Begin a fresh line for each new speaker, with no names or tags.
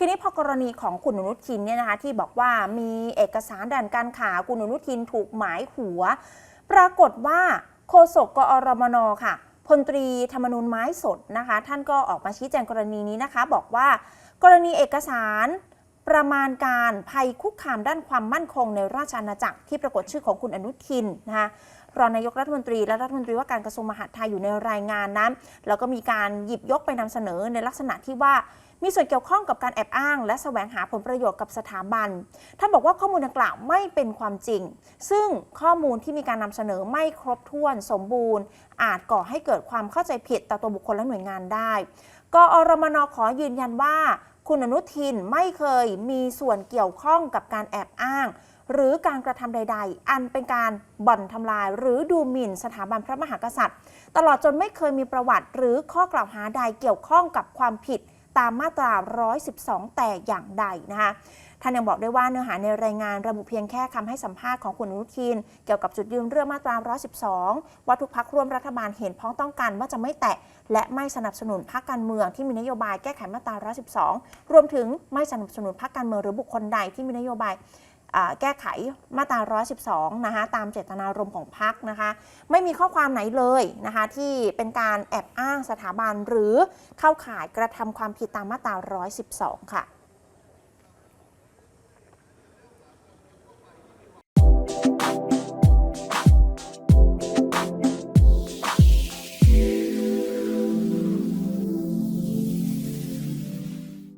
ทีนี้พอกรณีของคุณอนุทินเนี่ยนะคะที่บอกว่ามีเอกสารด่านการข่าวคุณอนุทินถูกหมายหัว ปรากฏว่าโฆษกกอรมนค่ะพลตรีธรรมนูญไม้สดนะคะ ท่านก็ออกมาชี้แจงกรณีนี้นะคะ บอกว่ากรณีเอกสาร ประมาณการภัยคุกคามด้านความมั่นคงในราชอาณาจักรที่ปรากฏชื่อของคุณอนุทินนะคะรองนายกรัฐมนตรีและรัฐมนตรีว่าการกระทรวงมหาดไทยอยู่ในรายงานนั้น แล้วก็มีการหยิบยกไปนำเสนอในลักษณะที่ว่ามีส่วนเกี่ยวข้องกับการแอบอ้าง และแสวงหาผลประโยชน์กับสถาบัน ท่านบอกว่าข้อมูลดังกล่าวไม่เป็นความจริง ซึ่งข้อมูลที่มีการนำเสนอไม่ครบถ้วนสมบูรณ์ อาจก่อให้เกิดความเข้าใจผิดต่อตัวบุคคลและหน่วยงานได้ กอรมนขอยืนยันว่า คุณอนุทินไม่เคยมีส่วนเกี่ยวข้องกับการแอบอ้าง หรือการกระทำใด ๆ อันเป็นการบ่อนทำลาย หรือดูหมิ่นสถาบันพระมหากษัตริย์ ตลอดจนไม่เคยมีประวัติหรือข้อกล่าวหาใดเกี่ยวข้องกับความผิด ตามมาตรา 112 แต่อย่างใดนะคะท่านยังบอกด้วยว่าเนื้อหาในรายงานระบุเพียงแค่คำให้สัมภาษณ์ของคุณอนุทิน เกี่ยวกับจุดยืนเรื่องมาตรา 112 ว่าทุกพักร่วมรัฐบาลเห็นพ้องต้องกันว่าจะไม่แตะ และไม่สนับสนุนพรรคการเมืองที่มีนโยบายแก้ไขมาตรา 112 รวมถึงไม่สนับสนุนพรรคการเมืองหรือบุคคลใดที่มีนโยบาย แก้ไขมาตรา 112 นะคะตามเจตนารมณ์ของพรรคนะคะไม่มีข้อความไหนเลยนะคะที่เป็นการแอบอ้างสถาบันหรือเข้าข่ายกระทำความผิดตามมาตรา 112 ค่ะ